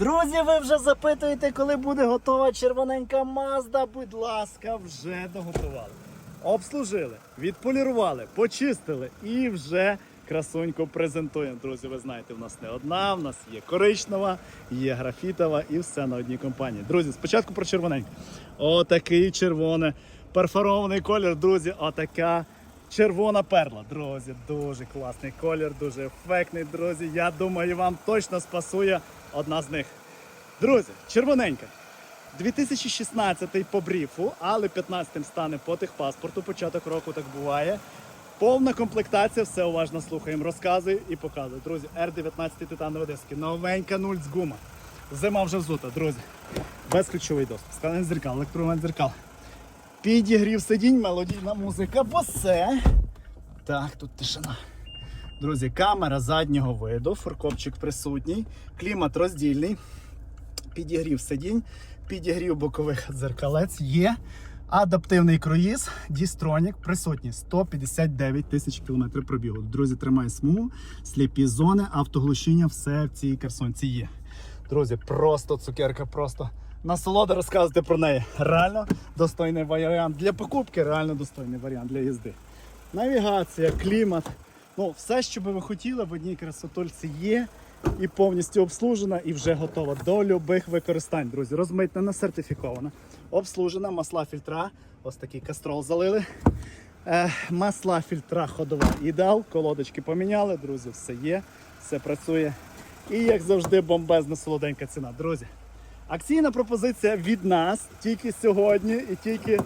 Друзі, ви вже запитуєте, коли буде готова червоненька Мазда. Будь ласка, вже доготували. Обслужили, відполірували, почистили і вже красунько презентуємо. Друзі, ви знаєте, в нас не одна, в нас є коричнева, є графітова і все на одній компанії. Друзі, спочатку про червоненьку. Отакий червоний перфорований колір, друзі, отака. Червона перла, друзі, дуже класний колір, дуже ефектний, друзі. Я думаю, вам точно спасує одна з них. Друзі, червоненька. 2016 по бріфу, але 15-м стане по техпаспорту. Початок року так буває. Повна комплектація, все уважно слухаємо, розказую і показую. Друзі, R19 титанові диски, новенька нуль з гума. Зима вже взута, друзі. Безключовий доступ. Складний дзеркал, електромет дзеркал. Підігрів сидінь, мелодійна музика, босе. Так, тут тишина. Друзі, камера заднього виду, форкопчик присутній, клімат роздільний, підігрів сидінь, підігрів бокових дзеркалець є. Адаптивний круїз, Дістронік присутній 159 тисяч кілометрів пробігу. Друзі, тримає смугу, сліпі зони, автоглушіння, все в цій карсонці є. Друзі, просто цукерка, просто насолода розказувати про неї. Реально достойний варіант для покупки, реально достойний варіант для їзди. Навігація, клімат. Ну, все, що би ви хотіли, в одній красотульці є і повністю обслужена, і вже готова до любих використань, друзі. Розмитнена, сертифікована, обслужена, масла фільтра. Ось такий кастрол залили. Е, масла фільтра ходова ідеал, колодочки поміняли, друзі, все є, все працює. І як завжди, бомбезна солоденька ціна. Друзі, акційна пропозиція від нас тільки сьогодні і тільки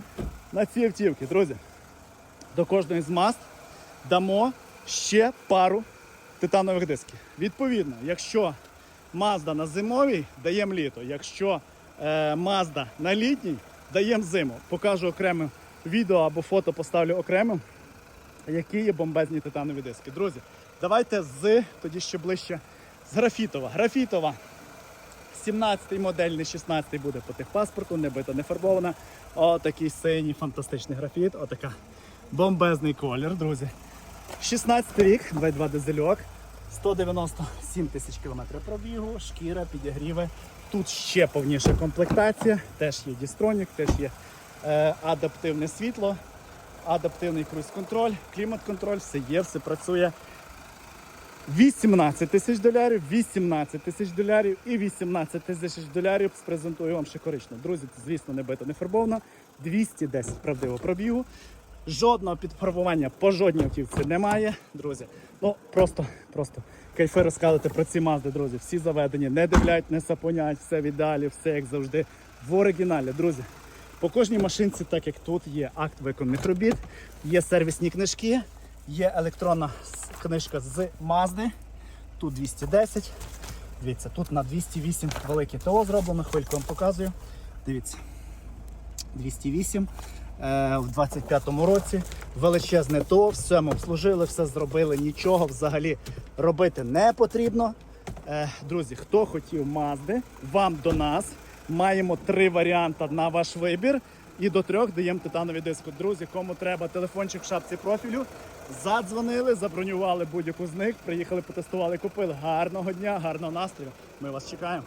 на ці автівки. Друзі, до кожної з маст дамо ще пару титанових дисків. Відповідно, якщо Mazda на зимовій, даємо літо. Якщо е, Mazda на літній, даємо зиму. Покажу окреме відео або фото поставлю окремим, які є бомбезні титанові диски. Друзі, давайте з тоді ще ближче з графітова. Графітова 17-й модель, не 16-й буде по техпаспорту, не бита, не фарбована. Отакий синій фантастичний графіт, отака бомбезний колір, друзі. 16 рік, 2.2 дизельок, 197 тисяч кілометрів пробігу, шкіра, підігріви. Тут ще повніша комплектація, теж є дістронік, теж є е, адаптивне світло, адаптивний круїз-контроль, клімат-контроль, все є, все працює. 18 тисяч долярів, 18 тисяч долярів і 18 тисяч долярів спрезентую вам ще корично. Друзі, звісно, не бита, не фарбована. 210 правдиво пробігу. Жодного підфарбування по жодній автівці немає, друзі. Ну просто, просто кайфи розказувати про ці мазди, друзі. Всі заведені, не дивлять, не сапонять, все в ідеалі, все як завжди. В оригіналі, друзі. По кожній машинці, так як тут, є акт виконаних робіт, є сервісні книжки, є електронна книжка з Мазди. Тут 210. Дивіться, тут на 208 велике ТО зроблено, хвильку вам показую. Дивіться. 208 е, в 25-му році. Величезне ТО, все ми обслужили, все зробили, нічого взагалі робити не потрібно. Е, друзі, хто хотів Мазди, вам до нас. Маємо три варіанти на ваш вибір. І до трьох даємо титанові диску. Друзі, кому треба телефончик в шапці профілю. Задзвонили, забронювали будь-яку з них, приїхали, потестували, купили. Гарного дня, гарного настрою. Ми вас чекаємо.